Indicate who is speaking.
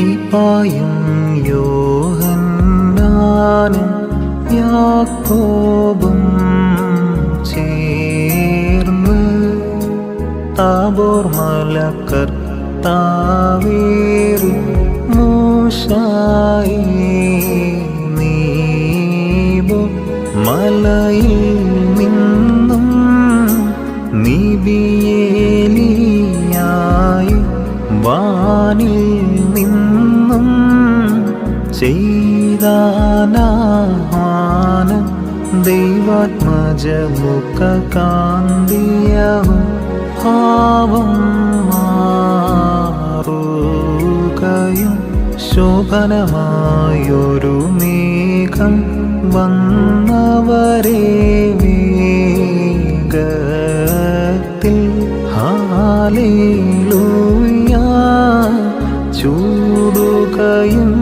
Speaker 1: ഇപ്പായും യോഹന്നാനും യാക്കോബും ചേർന്ന് താബോർ മലക്കർ താവേറി മൂശായി നീബോ മലയിൽ നിന്നും നിബിയേലിയായി വാനിൽ ചെയ്താനാഹ്വാനം ദൈവാത്മജമുഖ കാന്തിയവും ഭാവം മാറുകയും ശോഭനമായൊരു മേഘം വന്നവരെ വേഗത്തിൽ ഹാലേലൂയ. ചൂടുകയും